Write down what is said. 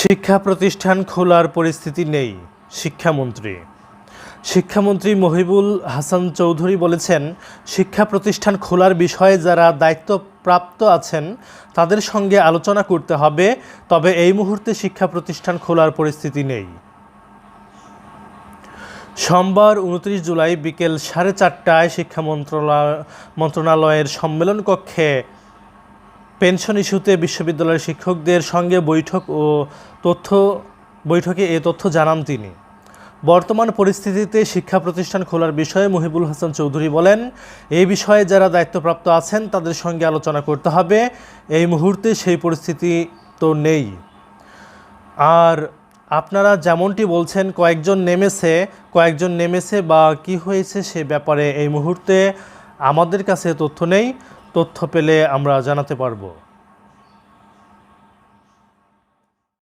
শিক্ষা প্রতিষ্ঠান খোলার পরিস্থিতি নেই, শিক্ষামন্ত্রী। শিক্ষামন্ত্রী মহিবুল হাসান চৌধুরী বলেছেন, শিক্ষা প্রতিষ্ঠান খোলার বিষয়ে যারা দায়িত্বপ্রাপ্ত আছেন, তাদের সঙ্গে আলোচনা করতে হবে, তবে এই মুহূর্তে শিক্ষা প্রতিষ্ঠান খোলার পরিস্থিতি নেই। সোমবার উনত্রিশ জুলাই বিকেল সাড়ে চারটায় শিক্ষা মন্ত্রণালয়ের সম্মেলন কক্ষে পেনশন ইস্যুতে বিশ্ববিদ্যালয়ের শিক্ষকদের সঙ্গে বৈঠক ও তথ্য, বৈঠকে এ তথ্য জানান তিনি। বর্তমান পরিস্থিতিতে শিক্ষা প্রতিষ্ঠান খোলার বিষয়ে মহিবুল হাসান চৌধুরী বলেন, এই বিষয়ে যারা দায়িত্বপ্রাপ্ত আছেন, তাদের সঙ্গে আলোচনা করতে হবে। এই মুহূর্তে সেই পরিস্থিতি তো নেই। আর আপনারা যেমনটি বলছেন, কয়েকজন নেমেছে কয়েকজন নেমেছে বা কি হয়েছে সে ব্যাপারে এই মুহূর্তে আমাদের কাছে তথ্য নেই। তথ্য পেলে আমরা জানাতে পারব।